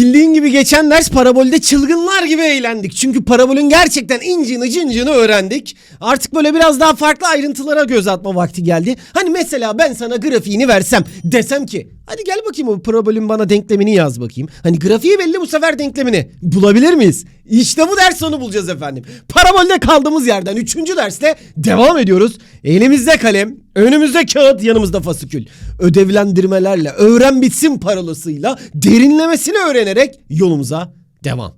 Billy Bildiğin gibi geçen ders parabolde çılgınlar gibi eğlendik. Çünkü parabolün gerçekten incini cincini öğrendik. Artık böyle biraz daha farklı ayrıntılara göz atma vakti geldi. Hani mesela ben sana grafiğini versem desem ki hadi gel bakayım o parabolün bana denklemini yaz bakayım. Hani grafiği belli bu sefer denklemini bulabilir miyiz? İşte bu ders sonu bulacağız efendim. Parabolde kaldığımız yerden 3. derste devam ediyoruz. Elimizde kalem, önümüzde kağıt, yanımızda fasikül. Ödevlendirmelerle, öğren bitsin parolasıyla derinlemesini öğrenerek yolumuza devam.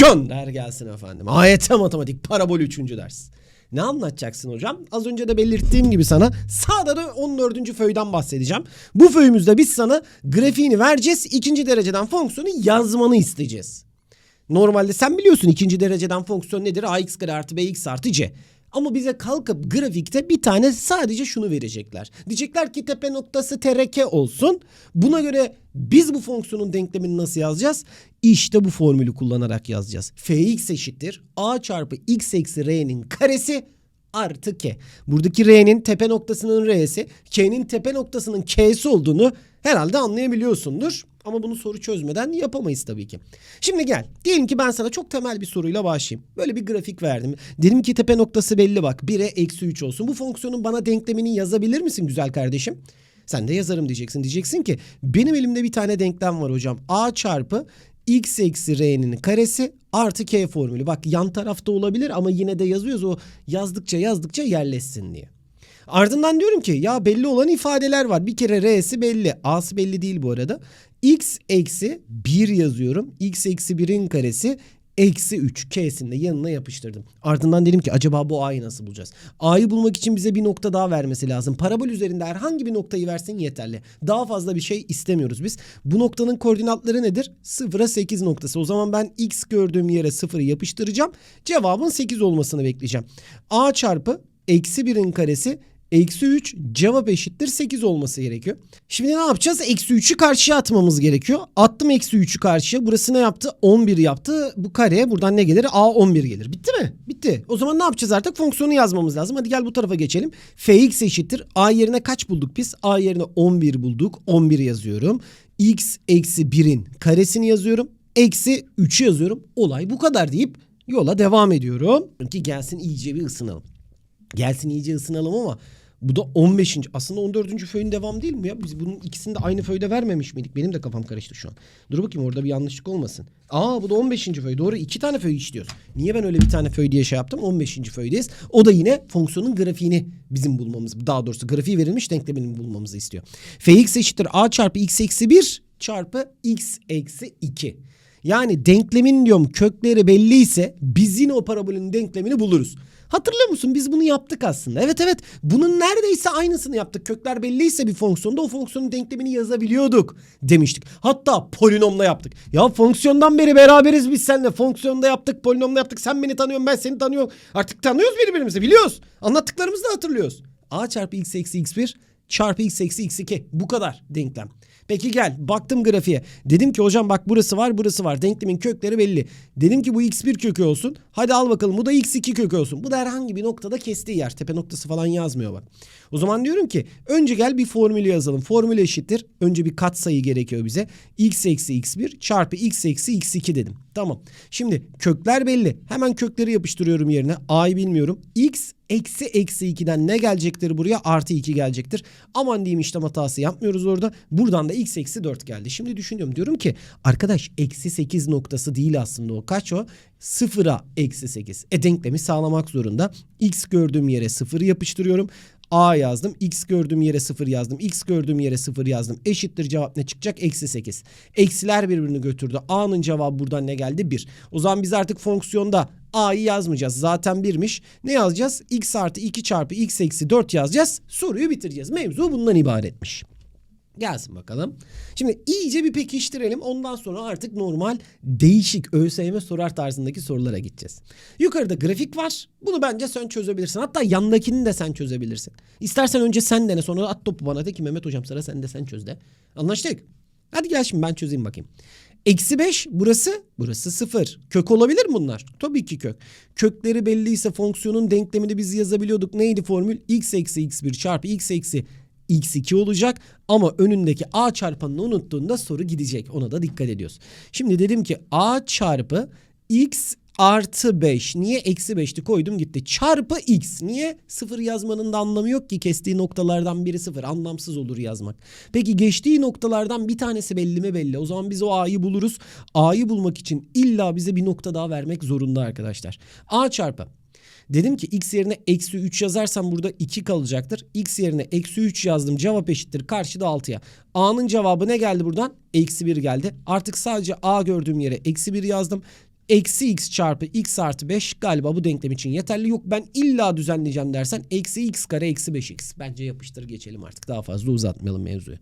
Gönder gelsin efendim. AYT matematik parabol 3. ders. Ne anlatacaksın hocam? Az önce de belirttiğim gibi sana sağda da 14. föyden bahsedeceğim. Bu föyümüzde biz sana grafiğini vereceğiz. ikinci dereceden fonksiyonu yazmanı isteyeceğiz. Normalde sen biliyorsun ikinci dereceden fonksiyon nedir? ax kare artı bx artı c. Ama bize kalkıp grafikte bir tane sadece şunu verecekler. Diyecekler ki tepe noktası trk olsun. Buna göre biz bu fonksiyonun denklemini nasıl yazacağız? İşte bu formülü kullanarak yazacağız. fx eşittir a çarpı x eksi r'nin karesi artı k. Buradaki r'nin tepe noktasının r'si, k'nin tepe noktasının k'si olduğunu herhalde anlayabiliyorsundur. Ama bunu soru çözmeden yapamayız tabii ki. Şimdi gel. Diyelim ki ben sana çok temel bir soruyla başlayayım. Böyle bir grafik verdim. Dedim ki tepe noktası belli bak. 1'e eksi 3 olsun. Bu fonksiyonun bana denklemini yazabilir misin güzel kardeşim? Sen de yazarım diyeceksin. Diyeceksin ki benim elimde bir tane denklem var hocam. A çarpı x eksi r'nin karesi artı k formülü. Bak yan tarafta olabilir ama yine de yazıyoruz. O yazdıkça yazdıkça yerleşsin diye. Ardından diyorum ki ya belli olan ifadeler var. Bir kere R'si belli. A'sı belli değil bu arada. X eksi 1 yazıyorum. X eksi 1'in karesi eksi 3. K'sini yanına yapıştırdım. Ardından dedim ki acaba bu A'yı nasıl bulacağız? A'yı bulmak için bize bir nokta daha vermesi lazım. Parabol üzerinde herhangi bir noktayı versin yeterli. Daha fazla bir şey istemiyoruz biz. Bu noktanın koordinatları nedir? 0'a 8 noktası. O zaman ben X gördüğüm yere 0'ı yapıştıracağım. Cevabın 8 olmasını bekleyeceğim. A çarpı eksi 1'in karesi Eksi 3 cevap eşittir 8 olması gerekiyor. Şimdi ne yapacağız? Eksi 3'ü karşıya atmamız gerekiyor. Attım eksi 3'ü karşıya. Burası ne yaptı? 11 yaptı. Bu kareye buradan ne gelir? A 11 gelir. Bitti mi? Bitti. O zaman ne yapacağız artık? Fonksiyonu yazmamız lazım. Hadi gel bu tarafa geçelim. Fx eşittir. A yerine kaç bulduk biz? A yerine 11 bulduk. 11 yazıyorum. X eksi 1'in karesini yazıyorum. Eksi 3'ü yazıyorum. Olay bu kadar deyip yola devam ediyorum. Ki gelsin iyice bir ısınalım. Gelsin iyice ısınalım ama bu da 15. Aslında 14. föyün devam değil mi ya? Biz bunun ikisini de aynı föyde vermemiş miydik? Benim de kafam karıştı şu an. Dur bakayım orada bir yanlışlık olmasın. Aa bu da 15. föy. Doğru iki tane föy işliyoruz. Niye ben öyle bir tane föy diye şey yaptım? 15. föydeyiz. O da yine fonksiyonun grafiğini bizim bulmamız. Daha doğrusu grafiği verilmiş denklemini bulmamızı istiyor. fx eşittir a çarpı x eksi 1 çarpı x eksi 2. Yani denklemin diyorum kökleri belliyse biz yine o parabolün denklemini buluruz. Hatırlıyor musun? Biz bunu yaptık aslında. Evet evet. Bunun neredeyse aynısını yaptık. Kökler belliyse bir fonksiyonda o fonksiyonun denklemini yazabiliyorduk demiştik. Hatta polinomla yaptık. Ya fonksiyondan beri beraberiz biz seninle. Fonksiyonda yaptık, polinomla yaptık. Sen beni tanıyorsun, ben seni tanıyorum. Artık tanıyoruz birbirimizi biliyoruz. Anlattıklarımızı da hatırlıyoruz. A çarpı x eksi x1 çarpı x eksi x2. Bu kadar denklem. Peki gel baktım grafiğe. Dedim ki hocam bak burası var burası var. Denklemin kökleri belli. Dedim ki bu x1 kökü olsun. Hadi al bakalım bu da x2 kökü olsun. Bu da herhangi bir noktada kestiği yer. Tepe noktası falan yazmıyor bak. O zaman diyorum ki önce gel bir formülü yazalım. Formül eşittir. Önce bir katsayı gerekiyor bize. x eksi x1 çarpı x eksi x2 dedim. Tamam. Şimdi kökler belli. Hemen kökleri yapıştırıyorum yerine. A'yı bilmiyorum. x eksi eksi 2'den ne gelecektir buraya? Artı 2 gelecektir. Aman diyeyim işlem hatası yapmıyoruz orada. Buradan da x eksi 4 geldi. Şimdi düşünüyorum. Diyorum ki arkadaş eksi 8 noktası değil aslında o. Kaç o? Sıfıra eksi 8. E denklemi sağlamak zorunda. X gördüğüm yere sıfırı yapıştırıyorum. A yazdım. X gördüğüm yere 0 yazdım. X gördüğüm yere 0 yazdım. Eşittir cevap ne çıkacak? Eksi 8. Eksiler birbirini götürdü. A'nın cevabı buradan ne geldi? 1. O zaman biz artık fonksiyonda A'yı yazmayacağız. Zaten 1'miş. Ne yazacağız? X artı 2 çarpı X eksi 4 yazacağız. Soruyu bitireceğiz. Mevzu bundan ibaretmiş. Gelsin bakalım. Şimdi iyice bir pekiştirelim. Ondan sonra artık normal değişik ÖSYM sorar tarzındaki sorulara gideceğiz. Yukarıda grafik var. Bunu bence sen çözebilirsin. Hatta yandakini de sen çözebilirsin. İstersen önce sen dene sonra at topu bana de ki Mehmet hocam sıra sen de sen çöz de. Anlaştık? Hadi gel şimdi ben çözeyim bakayım. Eksi 5 burası, burası 0. Kök olabilir mi bunlar? Tabii ki kök. Kökleri belliyse fonksiyonun denklemini biz yazabiliyorduk. Neydi formül? x eksi x1 çarpı x eksi x2 olacak ama önündeki a çarpanını unuttuğunda soru gidecek. Ona da dikkat ediyoruz. Şimdi dedim ki a çarpı x artı 5. Niye? Eksi 5'ti koydum gitti. Çarpı x. Niye? Sıfır yazmanın da anlamı yok ki. Kestiği noktalardan biri sıfır. Anlamsız olur yazmak. Peki geçtiği noktalardan bir tanesi belli mi belli. O zaman biz o a'yı buluruz. A'yı bulmak için illa bize bir nokta daha vermek zorunda arkadaşlar. A çarpı. Dedim ki x yerine eksi 3 yazarsam burada 2 kalacaktır. X yerine eksi 3 yazdım. Cevap eşittir. Karşıda 6'ya. A'nın cevabı ne geldi buradan? Eksi 1 geldi. Artık sadece A gördüğüm yere eksi 1 yazdım. Eksi x çarpı x artı 5 galiba bu denklem için yeterli. Yok ben illa düzenleyeceğim dersen eksi x kare eksi 5x. Bence yapıştır geçelim artık daha fazla uzatmayalım mevzuyu.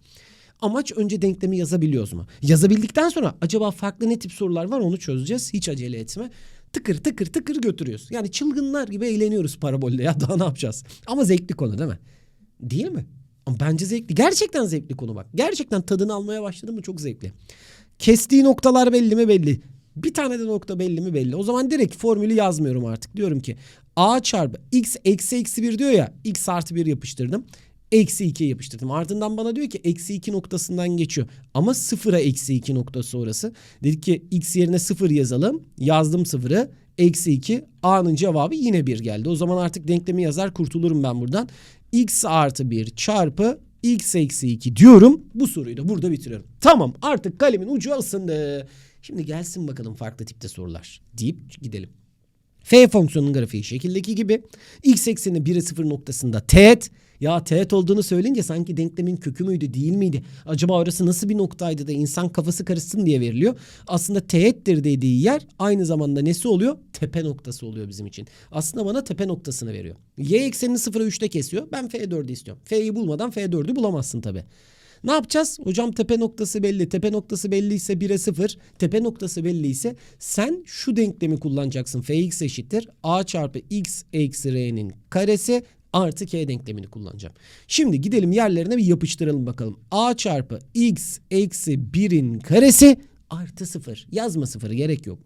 Amaç önce denklemi yazabiliyoruz mu? Yazabildikten sonra acaba farklı ne tip sorular var onu çözeceğiz. Hiç acele etme. Tıkır tıkır tıkır götürüyoruz. Yani çılgınlar gibi eğleniyoruz parabolde ya daha ne yapacağız? Ama zevkli konu değil mi? Değil mi? Ama bence zevkli. Gerçekten zevkli konu bak. Gerçekten tadını almaya başladım mı çok zevkli. Kestiği noktalar belli mi belli. Bir tane de nokta belli mi belli. O zaman direkt formülü yazmıyorum artık. Diyorum ki a çarpı x eksi eksi 1 diyor ya. x artı 1 yapıştırdım. Eksi 2'ye yapıştırdım. Ardından bana diyor ki eksi 2 noktasından geçiyor. Ama sıfıra eksi 2 noktası orası. Dedik ki x yerine sıfır yazalım. Yazdım sıfırı. Eksi 2. A'nın cevabı yine 1 geldi. O zaman artık denklemi yazar kurtulurum ben buradan. x artı 1 çarpı x eksi 2 diyorum. Bu soruyu da burada bitiriyorum. Tamam artık kalemin ucu ısındı. Şimdi gelsin bakalım farklı tipte sorular deyip gidelim. F fonksiyonunun grafiği şekildeki gibi. X ekseni 1'e 0 noktasında teğet. Ya teğet olduğunu söyleyince sanki denklemin kökü müydü değil miydi? Acaba orası nasıl bir noktaydı da insan kafası karışsın diye veriliyor. Aslında teğettir dediği yer aynı zamanda nesi oluyor? Tepe noktası oluyor bizim için. Aslında bana tepe noktasını veriyor. Y eksenini 0'a 3'te kesiyor. Ben F4'ü istiyorum. F'yi bulmadan F4'ü bulamazsın tabii. Ne yapacağız? Hocam tepe noktası belli. Tepe noktası belliyse 1'e 0. Tepe noktası belliyse sen şu denklemi kullanacaksın. Fx eşittir. A çarpı x eksi r'nin karesi artı k denklemini kullanacağım. Şimdi gidelim yerlerine bir yapıştıralım bakalım. A çarpı x eksi 1'in karesi artı 0. Yazma 0'ı gerek yok.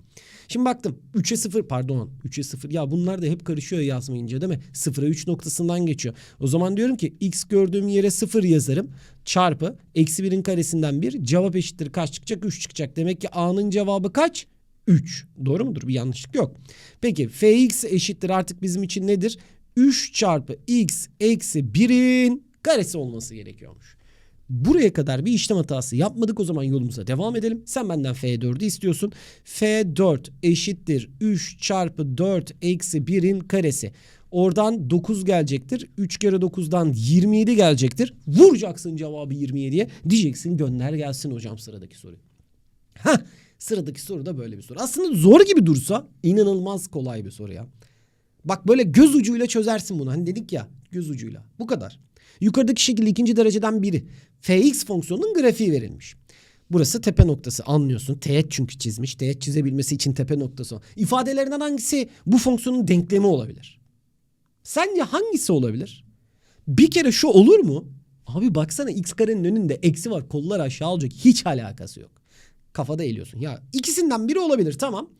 Şimdi baktım 3'e 0 pardon 3'e 0 ya bunlar da hep karışıyor yazmayınca değil mi? 0'a 3 noktasından geçiyor. O zaman diyorum ki x gördüğüm yere 0 yazarım çarpı eksi 1'in karesinden 1 cevap eşittir kaç çıkacak 3 çıkacak. Demek ki A'nın cevabı kaç? 3. Doğru mudur? Bir yanlışlık yok. Peki fx eşittir artık bizim için nedir? 3 çarpı x eksi 1'in karesi olması gerekiyormuş. Buraya kadar bir işlem hatası yapmadık o zaman yolumuza devam edelim. Sen benden F4'ü istiyorsun. F4 eşittir 3 çarpı 4 eksi 1'in karesi. Oradan 9 gelecektir. 3 kere 9'dan 27 gelecektir. Vuracaksın cevabı 27'ye. Diyeceksin gönder gelsin hocam sıradaki soru. Heh, sıradaki soru da böyle bir soru. Aslında zor gibi dursa inanılmaz kolay bir soru ya. Bak böyle göz ucuyla çözersin bunu. Hani dedik ya göz ucuyla. Bu kadar. Yukarıdaki şekilde ikinci dereceden biri. Fx fonksiyonunun grafiği verilmiş. Burası tepe noktası anlıyorsun. Teğet çünkü çizmiş. Teğet çizebilmesi için tepe noktası. İfadelerinden hangisi bu fonksiyonun denklemi olabilir? Sence hangisi olabilir? Bir kere şu olur mu? Abi baksana x karenin önünde eksi var. Kollar aşağı olacak. Hiç alakası yok. Kafada eğiliyorsun. Ya ikisinden biri olabilir tamam.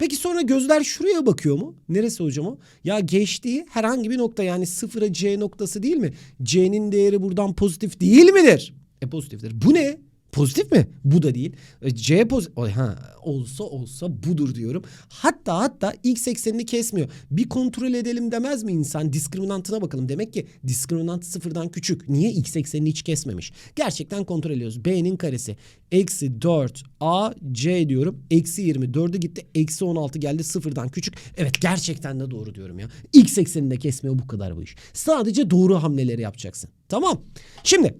Peki sonra gözler şuraya bakıyor mu? Neresi hocam o? Ya geçtiği herhangi bir nokta yani sıfıra C noktası değil mi? C'nin değeri buradan pozitif değil midir? E pozitiftir. Bu ne? Pozitif mi? Bu da değil. E, C pozitif. Ha, olsa olsa budur diyorum. Hatta hatta x eksenini kesmiyor. Bir kontrol edelim demez mi insan? Diskriminantına bakalım. Demek ki diskriminant sıfırdan küçük. Niye x eksenini hiç kesmemiş? Gerçekten kontrol ediyoruz. B'nin karesi. Eksi 4 A C diyorum. Eksi 20. 4'ü gitti. Eksi 16 geldi. Sıfırdan küçük. Evet gerçekten de doğru diyorum ya. X eksenini de kesmiyor bu kadar bu iş. Sadece doğru hamleleri yapacaksın. Tamam. Şimdi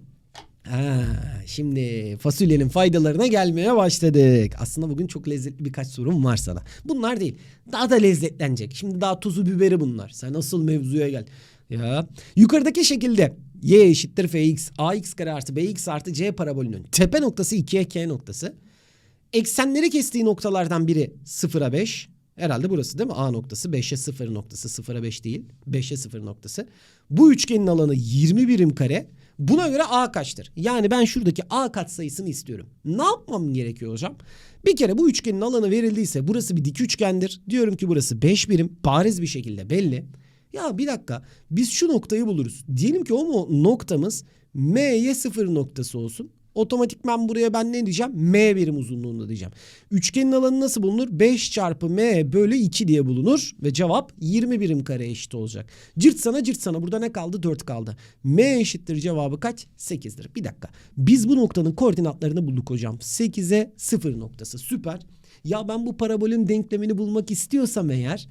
Ha, şimdi fasulyenin faydalarına gelmeye başladık. Aslında bugün çok lezzetli birkaç sorum var sana. Bunlar değil. Daha da lezzetlenecek. Şimdi daha tuzu biberi bunlar. Sen asıl mevzuya gel. Ya yukarıdaki şekilde y eşittir fx ax kare artı bx artı c parabolünün tepe noktası 2'ye k noktası. Eksenleri kestiği noktalardan biri 0'a 5. Herhalde burası değil mi? A noktası 5'e 0 noktası 0'a 5 değil. 5'e 0 noktası. Bu üçgenin alanı 20 birim kare. Buna göre A kaçtır? Yani ben şuradaki A katsayısını istiyorum. Ne yapmam gerekiyor hocam? Bir kere bu üçgenin alanı verildiyse burası bir dik üçgendir. Diyorum ki burası 5 birim bariz bir şekilde belli. Ya bir dakika biz şu noktayı buluruz. Diyelim ki o mu noktamız m'ye sıfır noktası olsun. Otomatikman buraya ben ne diyeceğim? M birim uzunluğunda diyeceğim. Üçgenin alanı nasıl bulunur? 5 çarpı M bölü 2 diye bulunur. Ve cevap 20 birim kare eşit olacak. Cırt sana cırt sana burada ne kaldı? 4 kaldı. M eşittir cevabı kaç? 8'dir. Bir dakika. Biz bu noktanın koordinatlarını bulduk hocam. 8'e 0 noktası. Süper. Ya ben bu parabolün denklemini bulmak istiyorsam eğer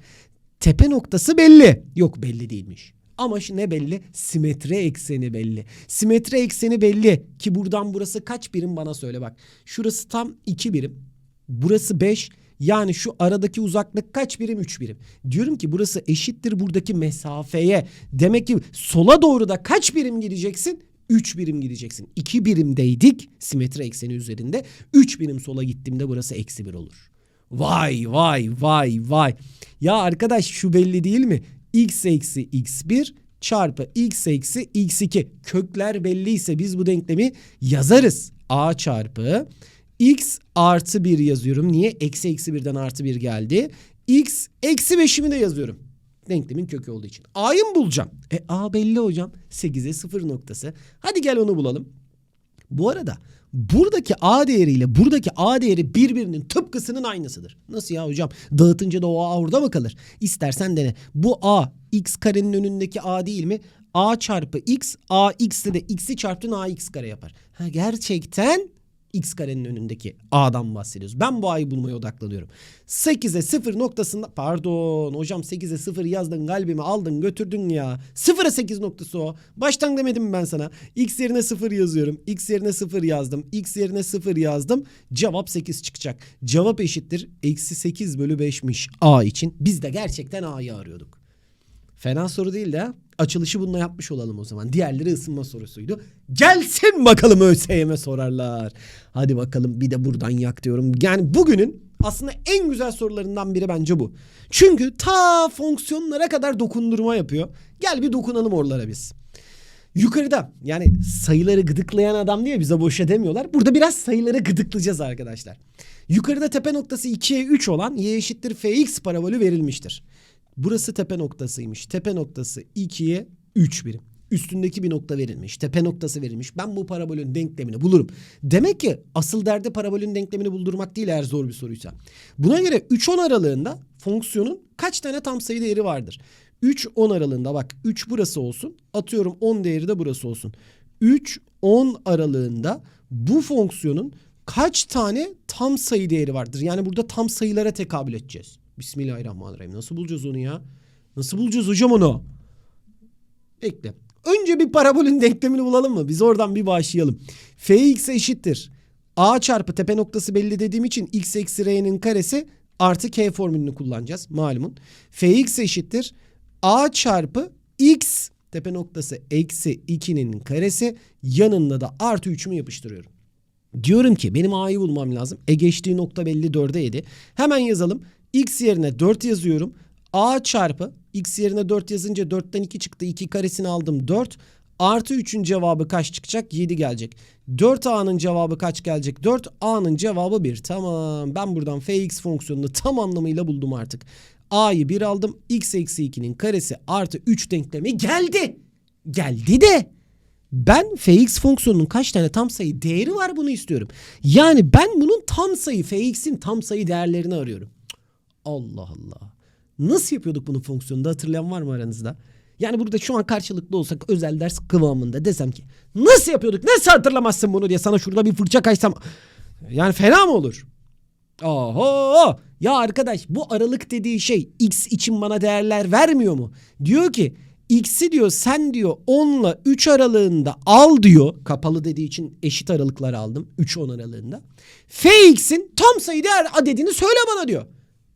tepe noktası belli. Yok belli değilmiş. Ama ne belli? Simetri ekseni belli. Simetri ekseni belli ki buradan burası kaç birim bana söyle bak. Şurası tam 2 birim. Burası 5. Yani şu aradaki uzaklık kaç birim? 3 birim. Diyorum ki burası eşittir buradaki mesafeye. Demek ki sola doğru da kaç birim gideceksin? 3 birim gideceksin. 2 birimdeydik simetri ekseni üzerinde. 3 birim sola gittiğimde burası eksi 1 olur. Vay vay vay vay. Ya arkadaş şu belli değil mi? X eksi x1 çarpı x eksi x2. Kökler belliyse biz bu denklemi yazarız. a çarpı x artı 1 yazıyorum. Niye? Eksi eksi 1'den artı 1 geldi. x eksi 5'imi de yazıyorum. Denklemin kökü olduğu için. A'yı mı bulacağım? E A belli hocam. 8'e 0 noktası. Hadi gel onu bulalım. Bu arada buradaki A değeriyle buradaki A değeri birbirinin tıpkısının aynısıdır. Nasıl ya hocam? Dağıtınca da o A orada mı kalır? İstersen dene. Bu A x karenin önündeki A değil mi? A çarpı x, A x'te de x'i çarptın A x kare yapar. Ha, gerçekten x karenin önündeki a'dan bahsediyoruz. Ben bu a'yı bulmaya odaklanıyorum. 8'e 0 noktasında pardon hocam 8'e 0 yazdın kalbimi aldın götürdün ya. 0'a 8 noktası o. Baştan demedim mi ben sana? X yerine 0 yazıyorum. X yerine 0 yazdım. X yerine 0 yazdım. Cevap 8 çıkacak. Cevap eşittir. Eksi 8 bölü 5'miş a için. Biz de gerçekten a'yı arıyorduk. Fena soru değil de? Açılışı bununla yapmış olalım o zaman. Diğerleri ısınma sorusuydu. Gelsin bakalım ÖSYM sorarlar. Hadi bakalım bir de buradan yak diyorum. Yani bugünün aslında en güzel sorularından biri bence bu. Çünkü ta fonksiyonlara kadar dokundurma yapıyor. Gel bir dokunalım oralara biz. Yukarıda yani sayıları gıdıklayan adam diye bize boşa demiyorlar. Burada biraz sayıları gıdıklayacağız arkadaşlar. Yukarıda tepe noktası 2'ye 3 olan y eşittir fx parabolü verilmiştir. Burası tepe noktasıymış. Tepe noktası 2'ye 3 birim. Üstündeki bir nokta verilmiş. Tepe noktası verilmiş. Ben bu parabolün denklemini bulurum. Demek ki asıl derdi parabolün denklemini buldurmak değil eğer zor bir soruysa. Buna göre 3-10 aralığında fonksiyonun kaç tane tam sayı değeri vardır? 3-10 aralığında bak 3 burası olsun. Atıyorum 10 değeri de burası olsun. 3-10 aralığında bu fonksiyonun kaç tane tam sayı değeri vardır? Yani burada tam sayılara tekabül edeceğiz. Bismillahirrahmanirrahim. Nasıl bulacağız onu ya? Nasıl bulacağız hocam onu? Bekle. Önce bir parabolün denklemini bulalım mı? Biz oradan bir başlayalım. fx eşittir. a çarpı tepe noktası belli dediğim için x eksi r'nin karesi artı k formülünü kullanacağız malumun. fx eşittir. a çarpı x tepe noktası eksi 2'nin karesi yanında da artı 3'ümü yapıştırıyorum. Diyorum ki benim a'yı bulmam lazım. E geçtiği nokta belli 4'e 7. Hemen yazalım. X yerine 4 yazıyorum. A çarpı X yerine 4 yazınca 4'ten 2 çıktı. 2 karesini aldım 4. Artı 3'ün cevabı kaç çıkacak? 7 gelecek. 4A'nın cevabı kaç gelecek? 4. A'nın cevabı 1. Tamam. Ben buradan fx fonksiyonunu tam anlamıyla buldum artık. A'yı 1 aldım. X eksi 2'nin karesi artı 3 denklemi geldi. Geldi de. Ben fx fonksiyonunun kaç tane tam sayı değeri var bunu istiyorum. Yani ben bunun tam sayı fx'in tam sayı değerlerini arıyorum. Allah Allah. Nasıl yapıyorduk bunu fonksiyonda hatırlayan var mı aranızda? Yani burada şu an karşılıklı olsak özel ders kıvamında desem ki nasıl yapıyorduk nasıl hatırlamazsın bunu diye sana şurada bir fırça kaysam yani fena mı olur? Oho ya arkadaş bu aralık dediği şey x için bana değerler vermiyor mu? Diyor ki x'i diyor sen diyor 10 ile 3 aralığında al diyor. Kapalı dediği için eşit aralıklar aldım 3-10 aralığında. fx'in tam sayı değer adedini söyle bana diyor.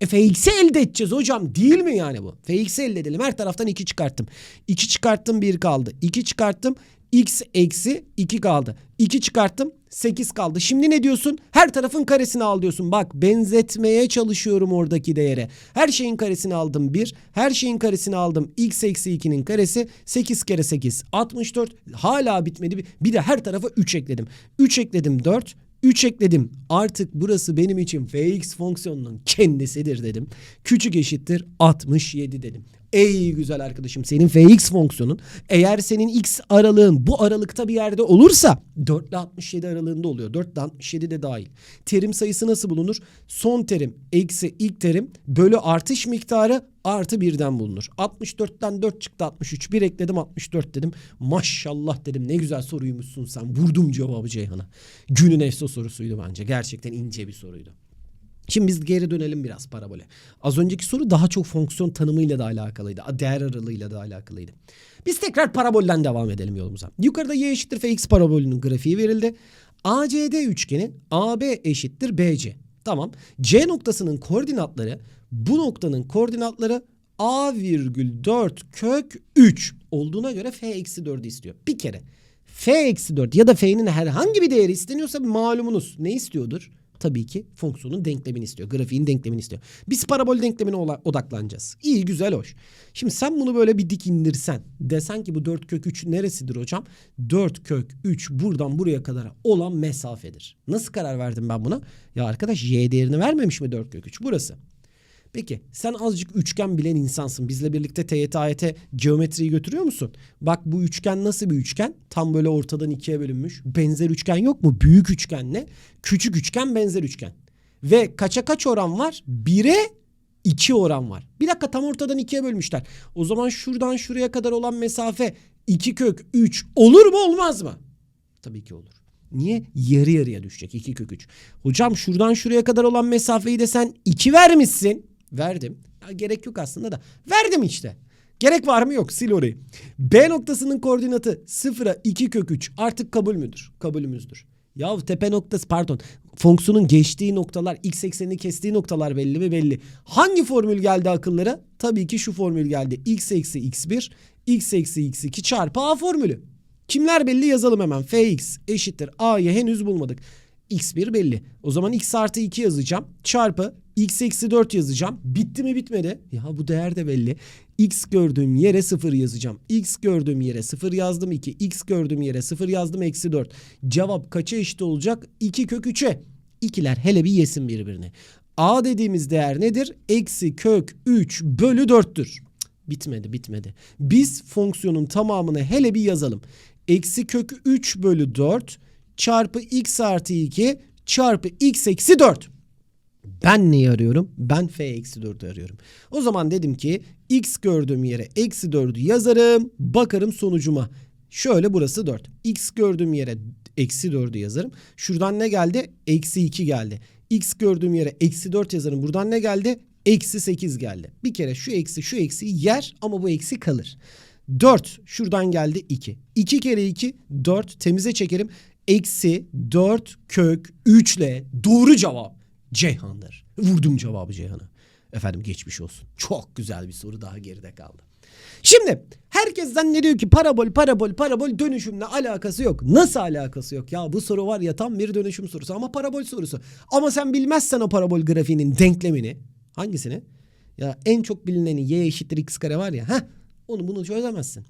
E fx'i elde edeceğiz hocam değil mi yani bu? fx'i elde edelim her taraftan 2 çıkarttım. 2 çıkarttım 1 kaldı. 2 çıkarttım x eksi 2 kaldı. 2 çıkarttım 8 kaldı. Şimdi ne diyorsun? Her tarafın karesini al diyorsun. Bak benzetmeye çalışıyorum oradaki değere. Her şeyin karesini aldım 1. Her şeyin karesini aldım x eksi 2'nin karesi. 8 kere 8 64. Hala bitmedi. Bir de her tarafa 3 ekledim. 3 ekledim 4. 3 ekledim. Artık burası benim için fx fonksiyonunun kendisidir dedim. Küçük eşittir 67 dedim. Ey güzel arkadaşım senin fx fonksiyonun eğer senin x aralığın bu aralıkta bir yerde olursa 4 ile 67 aralığında oluyor. 4 ile 67 de dahil. Terim sayısı nasıl bulunur? Son terim eksi ilk terim bölü artış miktarı artı birden bulunur. 64'ten 4 çıktı 63. Bir ekledim 64 dedim. Maşallah dedim ne güzel soruymuşsun sen. Vurdum cevabı Ceyhan'a. Günün efso sorusuydu bence. Gerçekten ince bir soruydu. Şimdi biz geri dönelim biraz parabole. Az önceki soru daha çok fonksiyon tanımıyla da alakalıydı. Değer aralığıyla da alakalıydı. Biz tekrar parabolden devam edelim yolumuza. Yukarıda y eşittir fx parabolünün grafiği verildi. ACD üçgeni AB eşittir BC. Tamam. C noktasının koordinatları bu noktanın koordinatları A virgül 4 kök 3 olduğuna göre f eksi 4'ü istiyor. Bir kere f eksi 4 ya da f'nin herhangi bir değeri isteniyorsa malumunuz ne istiyordur? Tabii ki fonksiyonun denklemini istiyor. Grafiğin denklemini istiyor. Biz parabol denklemine odaklanacağız. İyi güzel hoş. Şimdi sen bunu böyle bir dik indirsen. Desen ki bu 4 kök 3 neresidir hocam? 4 kök 3 buradan buraya kadar olan mesafedir. Nasıl karar verdim ben buna? Ya arkadaş y değerini vermemiş mi 4 kök 3? Burası. Peki sen azıcık üçgen bilen insansın. Bizle birlikte TYT, AYT geometriyi götürüyor musun? Bak bu üçgen nasıl bir üçgen? Tam böyle ortadan ikiye bölünmüş. Benzer üçgen yok mu? Büyük üçgenle küçük üçgen benzer üçgen. Ve kaça kaç oran var? 1'e 2 oran var. Bir dakika tam ortadan ikiye bölmüşler. O zaman şuradan şuraya kadar olan mesafe 2 kök 3 olur mu olmaz mı? Tabii ki olur. Niye? Yarı yarıya düşecek 2 kök 3. Hocam şuradan şuraya kadar olan mesafeyi de sen 2 vermişsin. Verdim. Ya gerek yok aslında da. Verdim işte. Gerek var mı yok sil orayı. B noktasının koordinatı 0'a 2 kök 3 artık kabul müdür? Kabulümüzdür. Ya tepe noktası pardon fonksiyonun geçtiği noktalar x eksenini kestiği noktalar belli mi belli. Hangi formül geldi akıllara? Tabii ki şu formül geldi. x eksi x1 x eksi x2 çarpı a formülü. Kimler belli yazalım hemen. fx eşittir a'yı henüz bulmadık. x1 belli. O zaman x artı 2 yazacağım. Çarpı x eksi 4 yazacağım. Bitti mi bitmedi? Ya bu değer de belli. x gördüğüm yere 0 yazacağım. x gördüğüm yere 0 yazdım 2. x gördüğüm yere 0 yazdım eksi 4. Cevap kaça eşit olacak? 2 kök 3'e. İkiler hele bir yesin birbirini. a dediğimiz değer nedir? Eksi kök 3 bölü 4'tür. Cık, Bitmedi bitmedi. Biz fonksiyonun tamamını hele bir yazalım. Eksi kök 3 bölü 4 çarpı x artı 2 çarpı x eksi 4. Ben neyi arıyorum? Ben f eksi 4'ü arıyorum. O zaman dedim ki x gördüğüm yere eksi 4'ü yazarım. Bakarım sonucuma. Şöyle burası 4. x gördüğüm yere eksi 4'ü yazarım. Şuradan ne geldi? Eksi 2 geldi. x gördüğüm yere eksi 4 yazarım. Buradan ne geldi? Eksi 8 geldi. Bir kere şu eksi şu eksi yer ama bu eksi kalır. 4 şuradan geldi 2. 2 kere 2 4 temize çekerim. Eksi 4 kök 3 ile doğru cevap Ceyhan'dır. Vurdum cevabı Ceyhan'a. Efendim geçmiş olsun. Çok güzel bir soru daha geride kaldı. Şimdi herkes zannediyor ki parabol parabol parabol dönüşümle alakası yok. Nasıl alakası yok? Ya bu soru var ya tam bir dönüşüm sorusu ama parabol sorusu. Ama sen bilmezsen o parabol grafiğinin denklemini hangisini? Ya en çok bilineni y eşittir x kare var ya. Heh, onu bunu çözemezsin.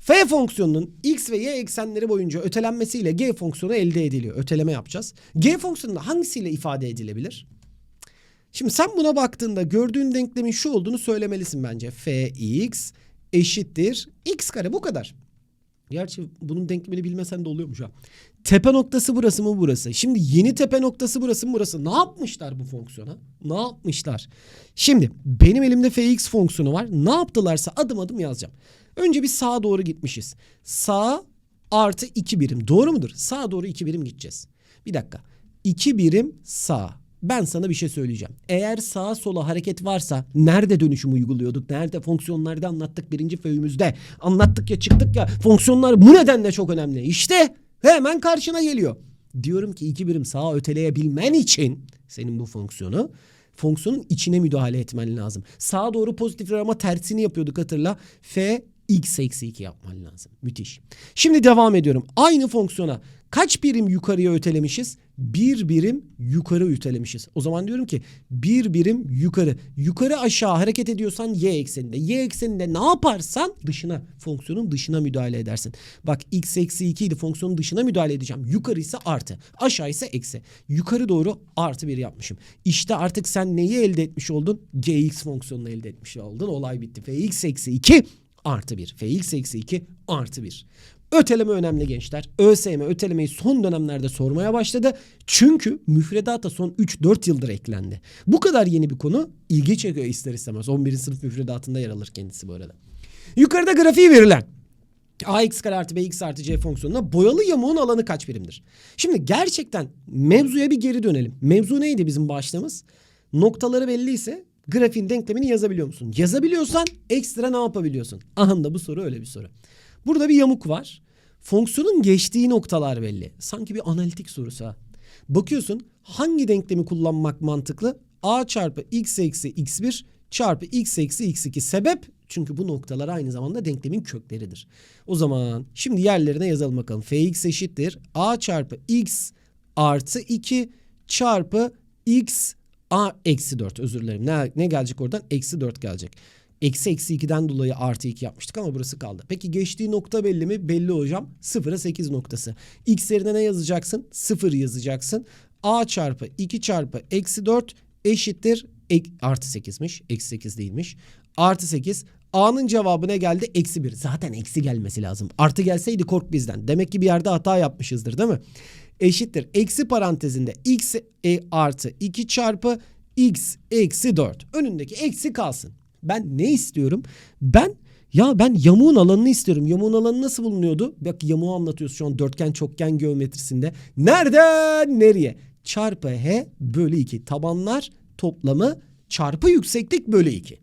F fonksiyonunun x ve y eksenleri boyunca ötelenmesiyle g fonksiyonu elde ediliyor. Öteleme yapacağız. G fonksiyonu hangisiyle ifade edilebilir? Şimdi sen buna baktığında gördüğün denklemin şu olduğunu söylemelisin bence. Fx eşittir x kare bu kadar. Gerçi bunun denklemini bilmesen de oluyormuş ha. Tepe noktası burası mı burası? Şimdi yeni tepe noktası burası mı burası? Ne yapmışlar bu fonksiyona? Ne yapmışlar? Şimdi benim elimde fx fonksiyonu var. Ne yaptılarsa adım adım yazacağım. Önce bir sağa doğru gitmişiz. Sağ artı 2 birim. Doğru mudur? Sağa doğru 2 birim gideceğiz. Bir dakika. 2 birim sağ. Ben sana bir şey söyleyeceğim. Eğer sağa sola hareket varsa nerede dönüşüm uyguluyorduk? Nerede fonksiyonlarda anlattık birinci föyümüzde. Anlattık ya çıktık ya fonksiyonlar bu nedenle çok önemli. İşte hemen karşına geliyor. Diyorum ki iki birim sağa öteleyebilmen için senin bu fonksiyonu fonksiyonun içine müdahale etmen lazım. Sağa doğru pozitif ama tersini yapıyorduk hatırla. F x eksi 2 yapman lazım. Müthiş. Şimdi devam ediyorum. Aynı fonksiyona Kaç birim yukarıya ötelemişiz? Bir birim yukarı ötelemişiz. O zaman diyorum ki bir birim yukarı. Yukarı aşağı hareket ediyorsan y ekseninde. Y ekseninde ne yaparsan dışına fonksiyonun dışına müdahale edersin. Bak x eksi 2 idi fonksiyonun dışına müdahale edeceğim. Yukarı ise artı. Aşağı ise eksi. Yukarı doğru artı bir yapmışım. İşte artık sen neyi elde etmiş oldun? gx fonksiyonunu elde etmiş oldun. Olay bitti. fx eksi 2 artı 1. fx eksi 2 artı 1. Öteleme önemli gençler. ÖSYM ötelemeyi son dönemlerde sormaya başladı. Çünkü müfredata son 3-4 yıldır eklendi. Bu kadar yeni bir konu ilgi çekiyor ister istemez. 11. sınıf müfredatında yer alır kendisi bu arada. Yukarıda grafiği verilen ax kare artı bx artı c fonksiyonuna boyalı yamuğun alanı kaç birimdir? Şimdi gerçekten mevzuya bir geri dönelim. Mevzu neydi bizim başlığımız? Noktaları belliyse grafiğin denklemini yazabiliyor musun? Yazabiliyorsan ekstra ne yapabiliyorsun? Aha da bu soru öyle bir soru. Burada bir yamuk var. Fonksiyonun geçtiği noktalar belli. Sanki bir analitik sorusu ha. Bakıyorsun hangi denklemi kullanmak mantıklı? a çarpı x eksi x1 çarpı x eksi x2. Sebep çünkü bu noktalar aynı zamanda denklemin kökleridir. O zaman şimdi yerlerine yazalım bakalım. fx eşittir a çarpı x artı 2 çarpı x a eksi 4 özür dilerim. Ne, ne gelecek oradan? Eksi 4 gelecek. Eksi eksi 2'den dolayı artı 2 yapmıştık ama burası kaldı. Peki geçtiği nokta belli mi? Belli hocam. 0'a 8 noktası. X yerine ne yazacaksın? 0 yazacaksın. A çarpı 2 çarpı eksi 4 eşittir. Ek, artı 8'miş. Eksi 8 değilmiş. Artı 8. A'nın cevabı ne geldi? Eksi 1. Zaten eksi gelmesi lazım. Artı gelseydi kork bizden. Demek ki bir yerde hata yapmışızdır değil mi? Eşittir. Eksi parantezinde x e, artı 2 çarpı x eksi 4. Önündeki eksi kalsın. Ben ne istiyorum? Ben ya ben yamuğun alanını istiyorum. Yamuğun alanı nasıl bulunuyordu? Bak yamuğu anlatıyoruz şu an dörtgen çokgen geometrisinde. Nereden nereye? Çarpı h bölü 2. Tabanlar toplamı çarpı yükseklik bölü 2.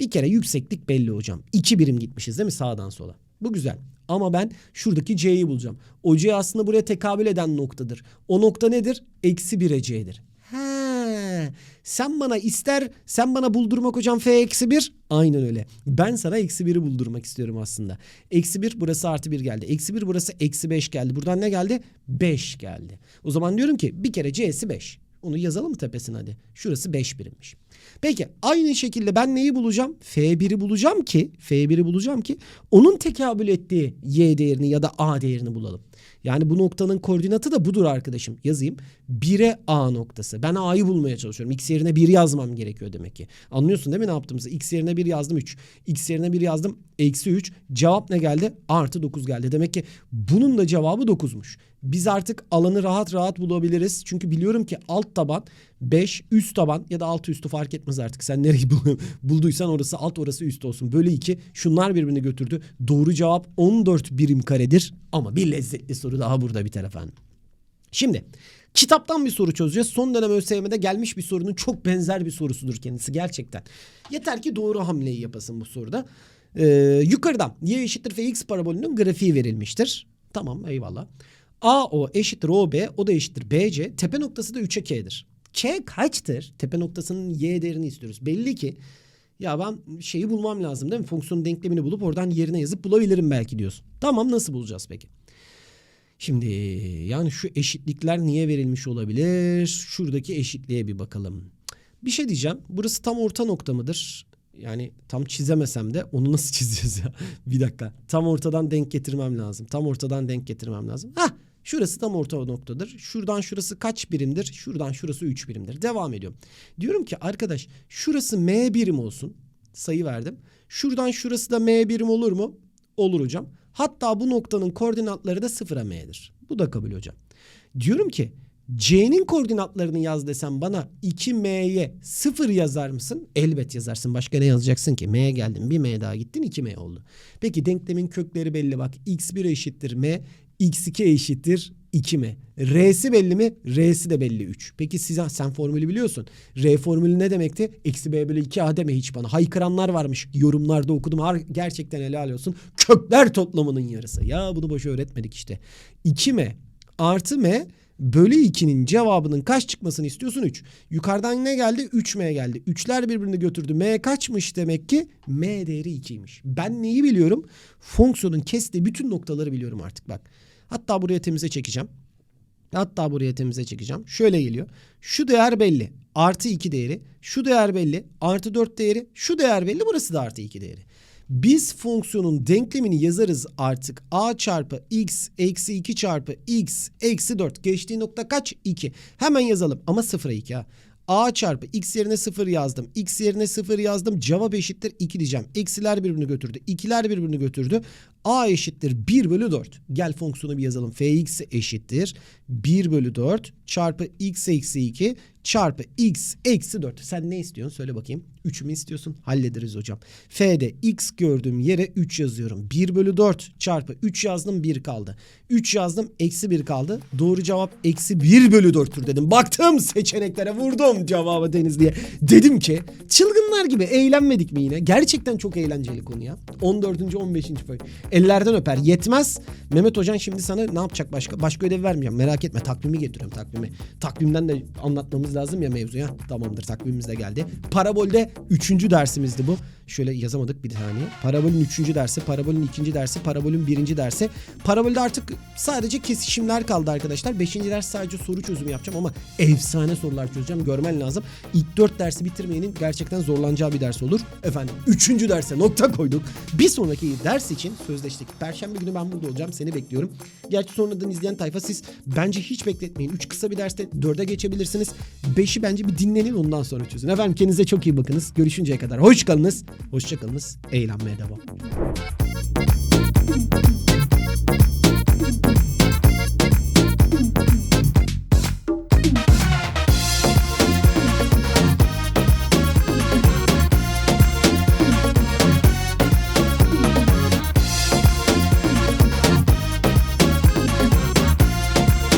Bir kere yükseklik belli hocam. 2 birim gitmişiz değil mi sağdan sola? Bu güzel. Ama ben şuradaki c'yi bulacağım. O c aslında buraya tekabül eden noktadır. O nokta nedir? Eksi 1'e c'dir. He, sen bana ister sen bana buldurmak hocam f eksi 1. Aynen öyle. Ben sana eksi 1'i buldurmak istiyorum aslında. Eksi 1 burası artı 1 geldi. Eksi 1 burası eksi 5 geldi. Buradan ne geldi? 5 geldi. O zaman diyorum ki bir kere c'si 5. Onu yazalım tepesine hadi. Şurası 5 birimmiş. Peki aynı şekilde ben neyi bulacağım? F1'i bulacağım ki F1'i bulacağım ki onun tekabül ettiği y değerini ya da a değerini bulalım. Yani bu noktanın koordinatı da budur arkadaşım. Yazayım. 1'e A noktası. Ben A'yı bulmaya çalışıyorum. X yerine 1 yazmam gerekiyor demek ki. Anlıyorsun değil mi ne yaptığımızı? X yerine 1 yazdım 3. X yerine 1 yazdım eksi 3. Cevap ne geldi? Artı 9 geldi. Demek ki bunun da cevabı 9'muş. Biz artık alanı rahat rahat bulabiliriz. Çünkü biliyorum ki alt taban 5, üst taban ya da altı üstü fark etmez artık. Sen nereyi bulduysan orası alt orası üst olsun. Bölü 2 şunlar birbirini götürdü. Doğru cevap 14 birim karedir. Ama bir lezzetli soru daha burada biter efendim. Şimdi kitaptan bir soru çözeceğiz. Son dönem ÖSYM'de gelmiş bir sorunun çok benzer bir sorusudur kendisi gerçekten. Yeter ki doğru hamleyi yapasın bu soruda. Ee, yukarıdan y eşittir fx parabolünün grafiği verilmiştir. Tamam eyvallah. AO eşittir OB o da eşittir BC. Tepe noktası da 3'e K'dir. K kaçtır? Tepe noktasının y değerini istiyoruz. Belli ki ya ben şeyi bulmam lazım değil mi? Fonksiyonun denklemini bulup oradan yerine yazıp bulabilirim belki diyorsun. Tamam nasıl bulacağız peki? Şimdi yani şu eşitlikler niye verilmiş olabilir? Şuradaki eşitliğe bir bakalım. Bir şey diyeceğim. Burası tam orta nokta mıdır? Yani tam çizemesem de onu nasıl çizeceğiz ya? bir dakika. Tam ortadan denk getirmem lazım. Tam ortadan denk getirmem lazım. Hah Şurası tam orta noktadır. Şuradan şurası kaç birimdir? Şuradan şurası 3 birimdir. Devam ediyorum. Diyorum ki arkadaş şurası m birim olsun. Sayı verdim. Şuradan şurası da m birim olur mu? Olur hocam. Hatta bu noktanın koordinatları da 0'a m'dir. Bu da kabul hocam. Diyorum ki C'nin koordinatlarını yaz desem bana 2M'ye 0 yazar mısın? Elbet yazarsın. Başka ne yazacaksın ki? M'ye geldin. Bir M daha gittin 2M oldu. Peki denklemin kökleri belli bak. X1 eşittir M x2 eşittir 2 mi? R'si belli mi? R'si de belli 3. Peki siz sen formülü biliyorsun. R formülü ne demekti? Eksi B bölü 2A deme hiç bana. Haykıranlar varmış. Yorumlarda okudum. Gerçekten helal olsun. Kökler toplamının yarısı. Ya bunu boşa öğretmedik işte. 2 m artı m bölü 2'nin cevabının kaç çıkmasını istiyorsun? 3. Yukarıdan ne geldi? 3m geldi. 3'ler birbirini götürdü. m kaçmış demek ki? m değeri 2'ymiş. Ben neyi biliyorum? Fonksiyonun kestiği bütün noktaları biliyorum artık bak. Hatta buraya temize çekeceğim. Hatta buraya temize çekeceğim. Şöyle geliyor. Şu değer belli. Artı 2 değeri. Şu değer belli. Artı 4 değeri. Şu değer belli. Burası da artı 2 değeri. Biz fonksiyonun denklemini yazarız artık. a çarpı x eksi 2 çarpı x eksi 4. Geçtiği nokta kaç? 2. Hemen yazalım ama 0'a 2 ha. A çarpı x yerine 0 yazdım. x yerine 0 yazdım. Cevap eşittir 2 diyeceğim. Eksiler birbirini götürdü. İkiler birbirini götürdü. a eşittir 1 bölü 4. Gel fonksiyonu bir yazalım. fx eşittir 1 bölü 4 çarpı x eksi 2 çarpı x eksi 4. Sen ne istiyorsun? Söyle bakayım. 3 mü istiyorsun? Hallederiz hocam. F'de x gördüğüm yere 3 yazıyorum. 1 bölü 4 çarpı 3 yazdım 1 kaldı. 3 yazdım eksi 1 kaldı. Doğru cevap eksi 1 bölü 4'tür dedim. Baktım seçeneklere vurdum cevabı Deniz diye. Dedim ki çılgınlar gibi eğlenmedik mi yine? Gerçekten çok eğlenceli konu ya. 14. 15. pay. Ellerden öper. Yetmez. Mehmet Hocan şimdi sana ne yapacak başka? Başka ödev vermeyeceğim. Merak etme takvimi getiriyorum takvimi. Takvimden de anlatmamız lazım ya mevzuya. Tamamdır takvimimiz de geldi. Parabolde 3. dersimizdi bu. Şöyle yazamadık bir saniye. Parabolün 3. dersi, parabolün 2. dersi, parabolün 1. dersi. Parabolde artık sadece kesişimler kaldı arkadaşlar. 5. ders sadece soru çözümü yapacağım ama efsane sorular çözeceğim. Görmen lazım. İlk 4 dersi bitirmeyenin gerçekten zorlanacağı bir ders olur. Efendim 3. derse nokta koyduk. Bir sonraki ders için sözleştik. Perşembe günü ben burada olacağım. Seni bekliyorum. Gerçi sonradan izleyen tayfa siz bence hiç bekletmeyin. 3 kısa bir derste 4'e geçebilirsiniz. 5'i bence bir dinlenin ondan sonra çözün. Efendim kendinize çok iyi bakınız. Görüşünceye kadar hoş kalınız. Hoşça kalınız. Eğlenmeye devam.